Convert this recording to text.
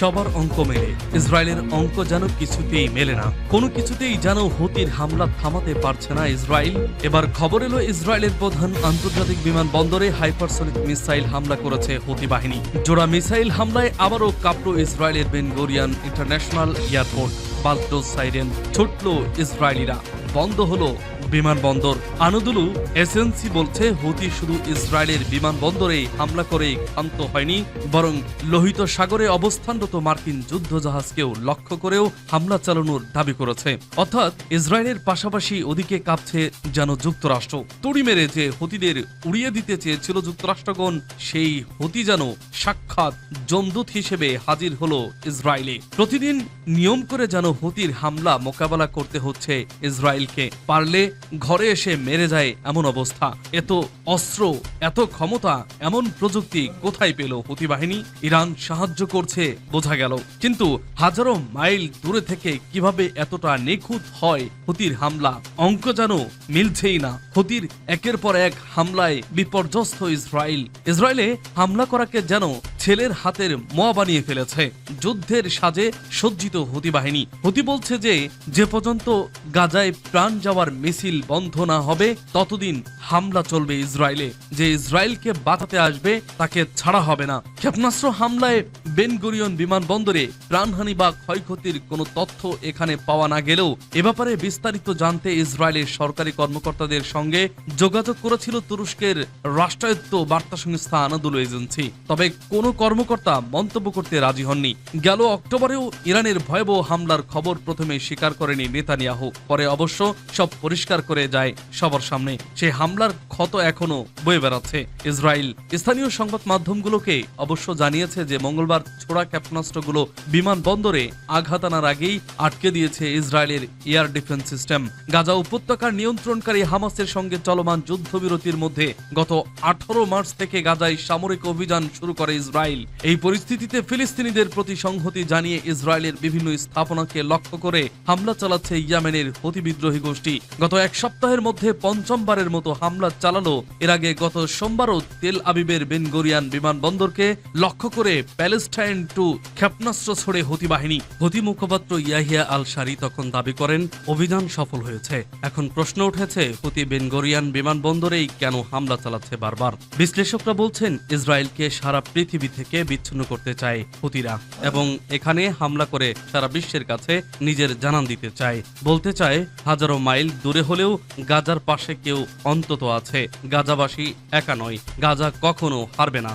সবার অঙ্ক মেলে। ইসরায়েলের অঙ্ক যেন কিছুতেই মেলে না। কোনো কিছুতেই যেন হুতির হামলা থামাতে পারছে না ইসরায়েল। এবার খবর এলো ইসরায়েলের প্রধান আন্তর্জাতিক বিমানবন্দরে হাইপারসনিক মিসাইল হামলা করেছে হুতি বাহিনী। জোড়া মিসাইল হামলায় আবারও কাঁপল ইসরায়েলের বেনগোরিয়ান ইন্টারন্যাশনাল এয়ারপোর্ট। বাল্টো সাইরেন ছুটল ইসরায়েলিরা। বন্ধ হলো বিমানবন্দর। আনদুলু এসএনসি বলছে, হুতি শুধু ইসরায়েলের বিমানবন্দরে হামলা করে ক্ষান্ত হয়নি, বরং লোহিত সাগরে অবস্থানরত মার্কিন যুদ্ধজাহাজকেও লক্ষ্য করেও হামলা চালানোর দাবি করেছে। অর্থাৎ ইসরায়েলের পাশাপাশি ওদিকে কাঁপছে যেন যুক্তরাষ্ট্র। তুড়ি মেরে যে হুতিদের উড়িয়ে দিতে চেয়েছিল যুক্তরাষ্ট্রগণ, সেই হুতি যেন সাক্ষাৎ জমদূত হিসেবে হাজির হলো ইসরায়েলে। প্রতিদিন নিয়ম করে যেন হুতির হামলা মোকাবেলা করতে হচ্ছে ইসরায়েলকে। পারলে ঘরে এসে মেরে যায় এমন অবস্থা। এত অস্ত্র, এত ক্ষমতা, এমন প্রযুক্তি কোথায় পেল হুতি বাহিনী ইরান সাহায্য করছে বোঝা গেল। কিন্তু হাজারো মাইল দূরে থেকে কীভাবে এতটা নিখুঁত হয় হুতির হামলা? অঙ্ক যেন মিলছেই না। হুতির একের পর এক হামলায় বিপর্যস্ত ইসরায়েল। ইসরায়েলে হামলা করাকে যেন ছেলের হাতের মোয়া বানিয়ে ফেলেছে। যুদ্ধের সাজে সজ্জিত হতি বাহিনী। হতি বলছে যে যে পর্যন্ত গাজায় প্রাণ যাওয়ার মিছিল বন্ধ না হবে, ততদিন হামলা চলবে ইসরায়েলে। যে ইসরায়েলকে বাঁচাতে আসবে, তাকে ছাড়া হবে না। ক্ষেপণাস্ত্র হামলায় বেনগরিয়ন বিমানবন্দরে প্রাণহানি বা ক্ষয়ক্ষতির কোনো তথ্য এখানে পাওয়া না গেলেও এ ব্যাপারে বিস্তারিত জানতে ইসরায়েলের সরকারি কর্মকর্তাদের সঙ্গে যোগাযোগ করেছিল তুরস্কের রাষ্ট্রায়ত্ত বার্তা সংস্থা আনাদুল এজেন্সি। তবে কোনো কর্মকর্তা মন্তব্য করতে রাজি হননি। গেল অক্টোবরেও ইরানের ভয়াবহ হামলার খবর প্রথমে স্বীকার করেনি নেতানিয়াহু। পরে অবশ্য সব পরিষ্কার করে যায় সবার সামনে। সে হামলার ক্ষত এখনও বয়ে বেড়াচ্ছে। ইসরায়েল স্থানীয় সংবাদ মাধ্যমগুলোকে অবশ্য জানিয়েছে যে মঙ্গলবার ছোড়া ক্ষেপণাস্ত্রগুলো বিমানবন্দরে আঘাত আনার আগেই আটকে দিয়েছে ইসরায়েলের এয়ার ডিফেন্স সিস্টেম। গাজা উপত্যকার নিয়ন্ত্রণকারী হামাসের সঙ্গে চলমান যুদ্ধবিরতির মধ্যে গত আঠারো মার্চ থেকে গাজায় সামরিক অভিযান শুরু করে ইসরায়েল। এই পরিস্থিতিতে ফিলিস্তিনিদের প্রতি সংহতি জানিয়ে ইসরায়েলের বিভিন্ন স্থাপনাকে লক্ষ্য করে হামলা চালাচ্ছে ইয়ামেনের হতি বিদ্রোহী গোষ্ঠী। গত এক সপ্তাহের মধ্যে পঞ্চমবারের মতো হামলা চালালো এর আগে গত সোমবারও তেল আবিবের বেনগরিয়ান বিমানবন্দরকে লক্ষ্য করে প্যালেস্টাইন টু ক্ষেপণাস্ত্র ছড়ে হতি বাহিনী। হতি মুখপাত্র ইয়াহিয়া আল শারি তখন দাবি করেন, অভিযান সফল হয়েছে। এখন প্রশ্ন উঠেছে, হতি বেনগরিয়ান বিমানবন্দরেই কেন হামলা চালাচ্ছে বারবার? বিশ্লেষকরা বলছেন, ইসরায়েলকে সারা পৃথিবী থেকে বিচ্ছিন্ন করতে চায় হতিরা এবং এখানে হামলা করে সারা বিশ্বের কাছে নিজের জানান দিতে চায়। বলতে চায়, হাজারো মাইল দূরে হলেও গাজার পাশে কেউ অন্তত আছে। গাজাবাসী একা নয়, গাজা কখনো হারবে না।